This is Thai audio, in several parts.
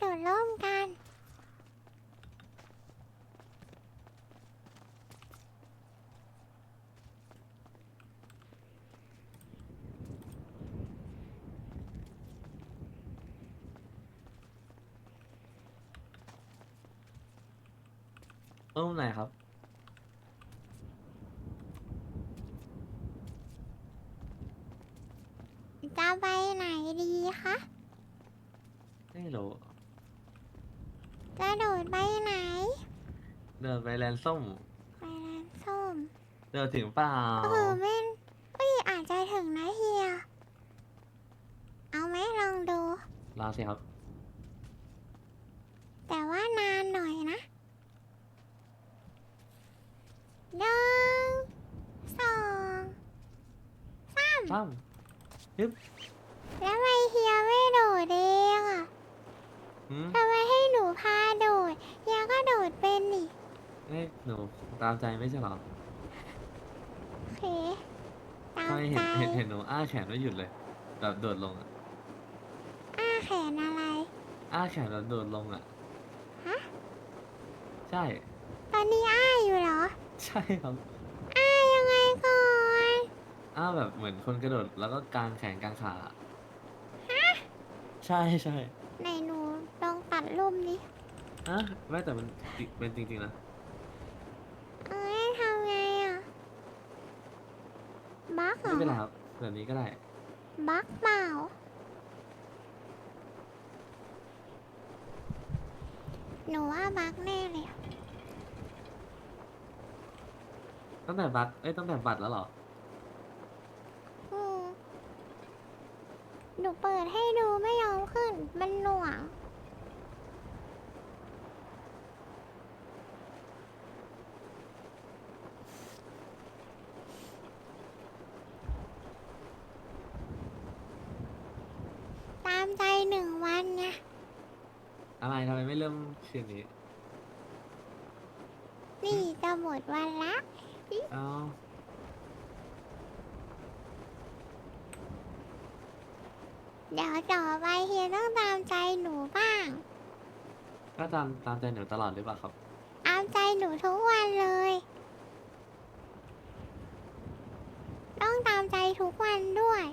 โดดร่มกันร่มไหนครับ จะไปไหนดีคะ ไม่รู้ จะโดดไปไหน เดินไปแลนด์ส้มไปร้านส้มเดินถึงเปล่าเออเม่นเอ้ยอาจจะถึงนะเฮีย เอาไหมลองดูรอสิครับ แต่ว่านานหน่อยนะหนึ่งสองสามซ้แล้วทำไมเฮียไม่โดดเองอะำ หืมทำไมให้หนูพาโดดเฮียก็โดดเป็นนี่เอ้ยหนูตามใจไม่ใช่เหรอโอเคตาทำมไมใจเห็นเห็นเห็นหนูอ้าแขนไม่หยุดเลยแบบโดดลงอะอ้าแขนอะไร อ้าแขนแล้วโดดลงอะฮะ ใช่ ตอนนี้อ้าอยู่เหรอ ใช่ครับอ้ายังไงก่อนอ้าแบบเหมือนคนกระโดดแล้วก็กางแขนกางขาอะใช่ใช่ไหนหนู ลองตัดรูปนี้อะไม่แต่มันจริเป็นจริงๆนะเอ้ยทำไงอะบักเหรไม่อเป็นไรครับแบบนี้ก็ได้บักเปล่าหนูว่าบักแน่เลยอะตั้งแต่บัตรเอ้ยตั้งแต่บัตรแล้วเหรออืมหนูเปิดให้ดูไม่ยอมขึ้น มันหน่วง ตามใจหนึ่งวันไง อะไรทำไมไม่เริ่มคืนนี้นี่จะหมดวันละ เอ้าเดี๋ยวต่อไปเฮียต้องตามใจหนูบ้าง ก็ตามตามใจหนูตลอดหรือเปล่าครับ ตามใจหนูทุกวันเลย ต้องตามใจทุกวันด้วย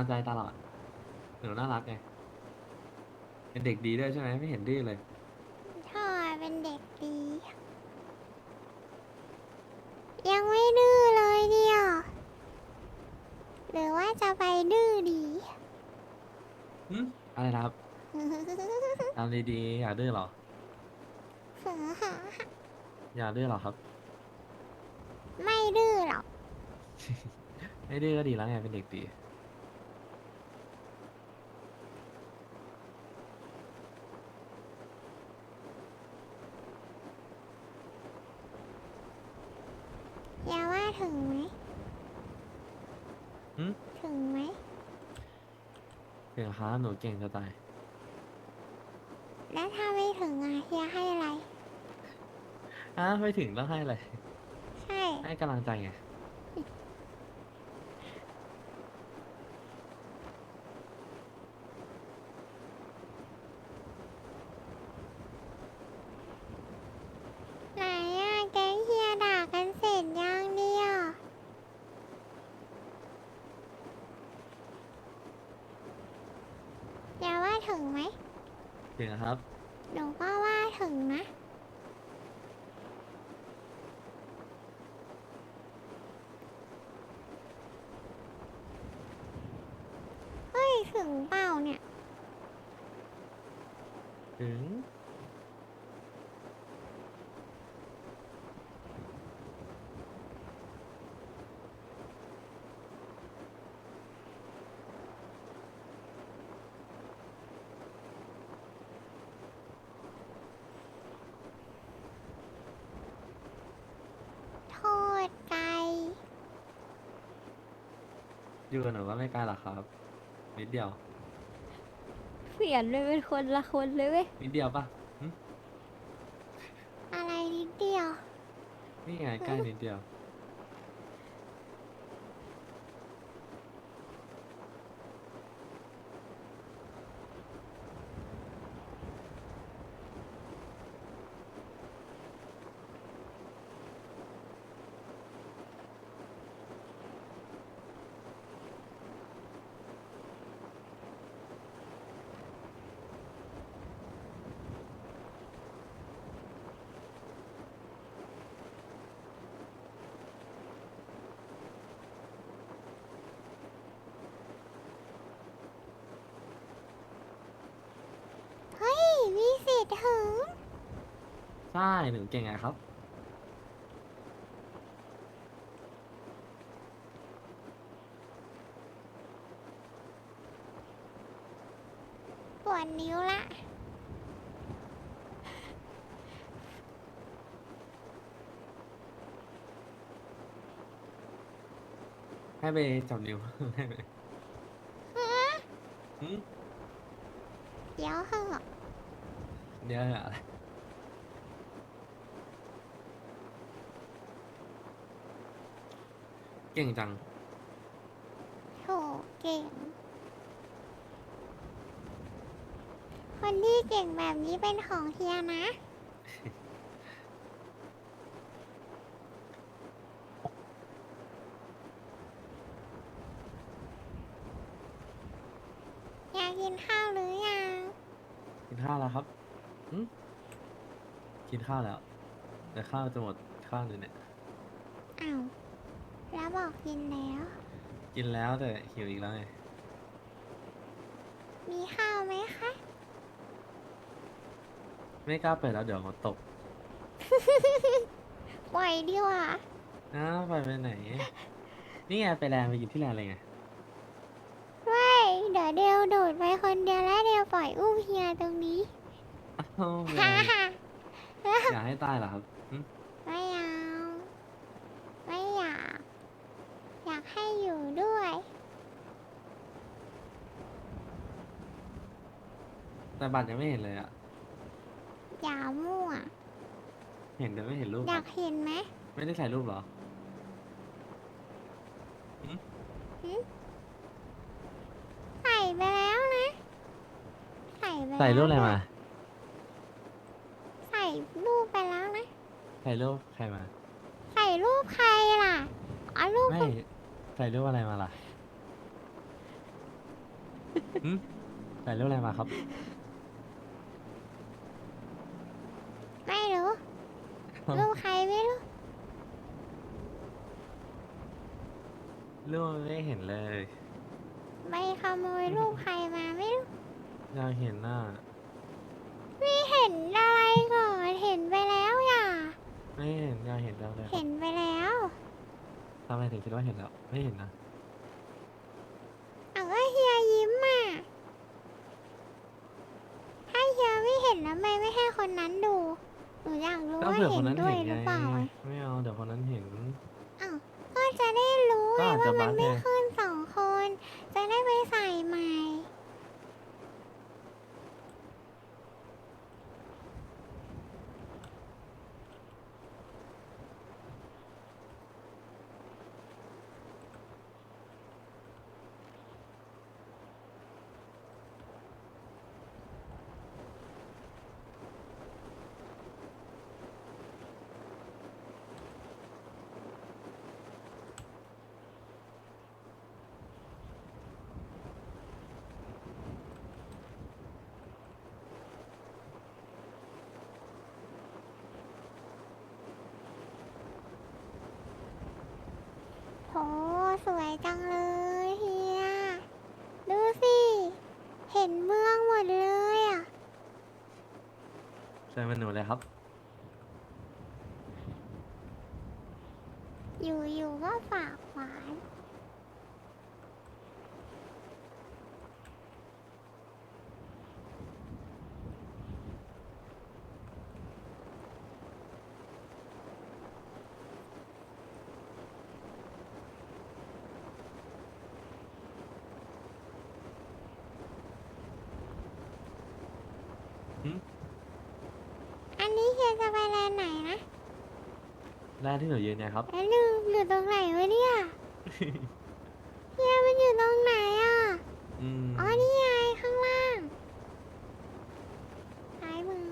ามใจตลอดหนูน่ารักไงเป็นเด็กดีด้วยใช่ไหมไม่เห็นดื้อเลยชอบเป็นเด็กดี ยังไม่ดื้อเลยเดียวหรือว่าจะไปดื้อดี หึอะไรนะครับตามดีๆอย่าดื้อหรอ อย่าดื้อหรอครับ ไม่ดื้อหรอก ไม่ดื้อก็ดีแล้วไงเป็นเด็กดี อย่าว่าถึงไหม หึ ถึงไหม ถึงครับ หนูเก่งจะตาย แล้วถ้าไม่ถึงอะเฮียให้อะไรอะไม่ถึงต้องให้อะไร ใช่ ให้กำลังใจไง ไหนอะแก๊งเฮียด่ากันเสร็จยังเนี่ยอย่าว่าถึงไหม ถึงครับหนูก็ว่าถึงนะ เฮ้ย ถึงเปล่าเนี่ย ถึง อยู่กับหนูก็ไม่ไกลหรอกครับนิดเดียวเปลี่ยนไปเป็นคนละคนเลยเว้ย นิดเดียวปะอะไรนิดเดียว นี่ไงใกล้นิดเดียว ช่หนูเก่งไงครับ ปวดนิ้วละ ให้ไปจับนิ้ว ให้ไปฮะหืมเดี๋ยวเหอะเดี๋ยวอะไร เก่งจัง โถเก่ง คนที่เก่งแบบนี้เป็นของเฮียนะ อยากกินข้าวหรือยัง กินข้าวแล้วครับหืมกินข้าวแล้ว แต่ข้าวจะหมดข้าวเลยเนี่ย อ้าว แล้วบอกกินแล้ว กินแล้วแต่หิวอีกแล้วไงมีข้าวไหมคะ ไม่กล้าเปิดแล้วเดี๋ยวมันตกปล่อยดีกว่าอ้าวไปไปไหน นี่ไงไปแลนด์ไปกินที่แลนด์เลยไงไม่เดี๋ยวเดียวโดดไปคนเดียวแล้วเดียวปล่อยอุ้มเฮียตรงนี้อ้าวไม่ฮ่าเอาฮ่าอยากให้ตายเหรอครับหึไม่เอา ไม่อยาก อยากให้อยู่ด้วย แต่บัตรยังไม่เห็นเลยอะอย่ามั่ว เห็นแต่ไม่เห็นรูปอคยารักบเห็นไหม ไม่ได้ถ่ายรูปเหรอใส่ไปแล้วนะ ใส่ไปใส่รูปอะไรแล้วมา ใส่รูปไปแล้วนะ ใส่รูปใครมา ใส่รูปใครล่ะเอารูปไม่ใส่รูปอะไรมาล่ะหึ ใส่รูปอะไรมาครับ ไม่รู้ รูปใครไม่รู้ รูปไม่เห็นเลยไปขโมยรูปใครมาไม่รู้ อยากเห็นหน้า ไม่เห็นอะไรก่อน เห็นไปแล้วอย่า ไม่เห็นอยากเห็นแล้วเลยเห็นไปแล้ว ทำไมถึงคิดว่าเห็นแล้ว ไม่เห็นนะ เอาก็เฮียยิ้มอะถ้าเฮียไม่เห็นแล้วทำไมไม่ให้คนนั้นดู หนูอยากรู้ก็ว่าเผื่อคเห็นนนั้นด้วยเห็นหไงรือเปล่าอะไม่เอาเดี๋ยวคนนั้นเห็น อ้าวก็จะได้รู้ก็ไงอาจจะว่ามันบั๊กไม่ไงขึ้นสองคน จะได้ไปใส่ใหม่ โหสวยจังเลยเฮีย ดูสิ เห็นเมืองหมดเลยอะใช่มันหนูเลยครับ อยู่ๆก็ฝากหวาน นนี้เฮีฮียจะไปแลนด์ไหนนะแรกที่หนูยืนเนี่ยครับ แล้วลืมอยู่ตรงไหนวะเนี่ย เฮียมันอยู่ตรงไหนอะ อืมอ๋อนี่ไงข้างล่างซ้ายมือ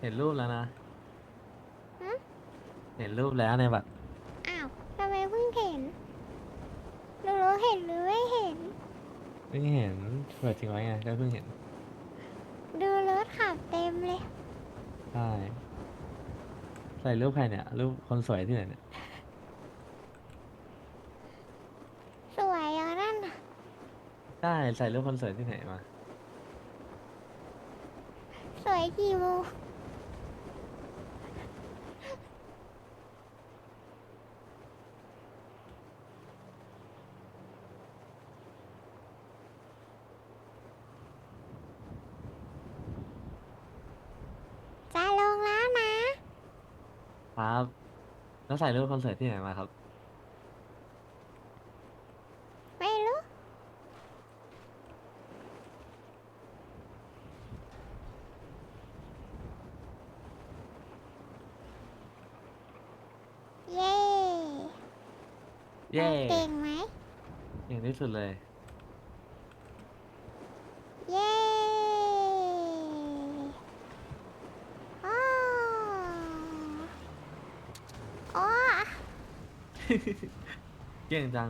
เห็นรูปแล้วนะฮะ เห็นรูปแล้วในบัตรอ้าวทำไมเพิ่งเห็นหนูรู้เห็นหรือไม่เห็นเพิ่งเห็นเปิดทิ้งไว้ไงก็เพิ่งเห็นดูรถ ขับเต็มเลย ใช่ใส่รูปใครเนี่ยรูปคนสวยที่ไหนเนี่ยสวยอย่างนั้นน่ะใช่ใส่รูปคนสวยที่ไหนมา สวยกี่โมงจะลงแล้วนะ ครับ แล้วใส่รูปคนสวยที่ไหนมาครับ ไม่รู้เย้เย้เราเก่งไหมอย่างที่สุดเลย เย้โอ้ โอ้เก่งจัง